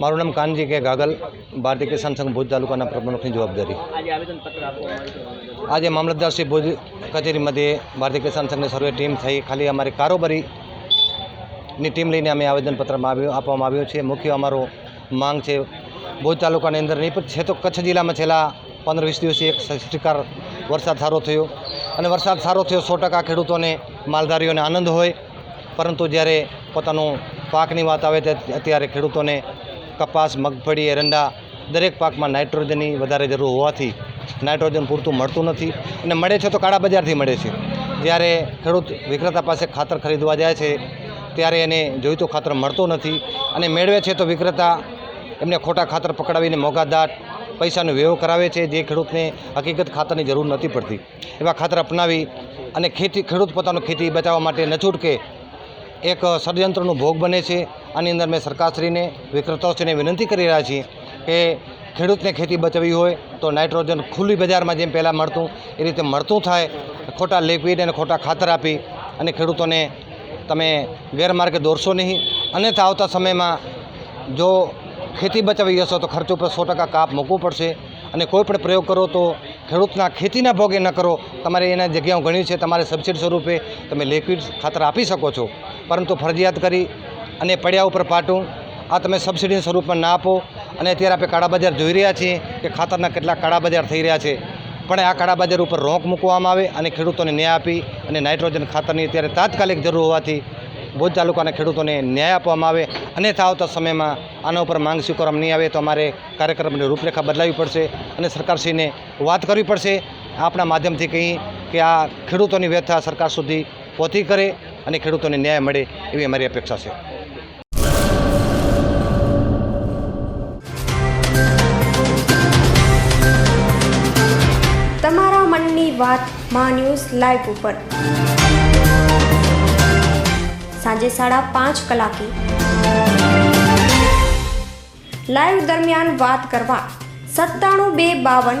મારું નામ કાનજી કે ગાગલ ભારતીય કિસાન સંઘ ભુજ તાલુકાના પ્રમુખની જવાબદારી. આજે મામલતદાર શ્રી ભુજ કચેરીમાંથી ભારતીય કિસાન સંઘની સર્વે ટીમ થઈ. ખાલી અમારી કારોબારીની ટીમ લઈને અમે આવેદનપત્રમાં આવ્યું આપવામાં આવ્યું છે. મુખ્ય અમારો માંગ છે ભુજ તાલુકાની અંદર નહીં પણ છે તો કચ્છ જિલ્લામાં છેલ્લા પંદર વીસ દિવસથી એક સૃષ્ટિકાર વરસાદ સારો થયો. અને વરસાદ સારો થયો સો ટકા ખેડૂતોને માલધારીઓને આનંદ હોય. પરંતુ જ્યારે પોતાનું પાકની વાત આવે ત્યારે ખેડૂતોને કપાસ, મગફળી, એરંડા દરેક પાકમાં નાઇટ્રોજનની વધારે જરૂર હોવાથી નાઇટ્રોજન પૂરતું મળતું નથી અને મળે છે તો કાળા બજારથી મળે છે. જ્યારે ખેડૂત વિક્રેતા પાસે ખાતર ખરીદવા જાય છે, ત્યારે એને જોઈતું ખાતર મળતું નથી અને મેળવે છે તો વિક્રેતા એમને ખોટા ખાતર પકડાવીને મોંઘાદાટ પૈસાનો વ્યવ કરાવે છે જે ખેડૂતને હકીકત ખાતરની જરૂર નથી પડતી. એવા ખાતર અપનાવી અને ખેતી, ખેડૂત પોતાનું ખેતી બચાવવા માટે ન છૂટકે એક ષડયંત્રનો ભોગ બને છે. આની અંદર મેં સરકારશ્રીને વિક્રેતાઓશ્રીને વિનંતી કરી રહ્યા છીએ કે ખેડૂતને ખેતી બચાવવી હોય તો નાઇટ્રોજન ખુલ્લી બજારમાં જેમ પહેલાં મળતું, એ રીતે મળતું થાય, ખોટા લિક્વિડ અને ખોટા ખાતર આપી અને ખેડૂતોને તમે ગેરમાર્ગે દોરશો નહીં. અને આવતા સમયમાં જો ખેતી બચાવી હશો તો ખર્ચ ઉપર સો ટકા કાપ મૂકવું પડશે અને કોઈ પણ પ્રયોગ કરો તો ખેડૂતના ખેતીના ભોગે ન કરો. તમારે એના જગ્યાઓ ઘણી છે, તમારે સબસિડી સ્વરૂપે તમે લિક્વિડ ખાતર આપી શકો છો. પરંતુ ફરજિયાત કરી અને પડ્યા ઉપર પાટું. આ તમે સબસિડીના સ્વરૂપમાં ના આપો. અને અત્યારે આપણે કાળા બજાર જોઈ રહ્યા છીએ કે ખાતરના કેટલા કાળા બજાર થઈ રહ્યા છે. પણ આ કાળા બજાર ઉપર રોક મૂકવામાં આવે અને ખેડૂતોને ન્યાય આપી અને નાઇટ્રોજન ખાતરની અત્યારે તાત્કાલિક જરૂર હોવાથી ભુજ તાલુકાના ખેડૂતોને ન્યાય આપવામાં આવે. અને આવતા સમયમાં આના ઉપર માંગ સ્વીકારવામાં નહીં આવે તો અમારે કાર્યક્રમની રૂપરેખા બદલાવી પડશે અને સરકારશ્રીને વાત કરવી પડશે. આપણા માધ્યમથી કહી કે આ ખેડૂતોની વ્યથા સરકાર સુધી પહોંચી કરે અને ખેડૂતોને ન્યાય મળે એવી અમારી અપેક્ષા છે. તમારા મનની વાત મા ન્યૂઝ લાઈવ ઉપર. સાંજે સાડા પાંચ કલાકે. લાઈવ દરમિયાન વાત કરવા સત્તાણું બે બાવન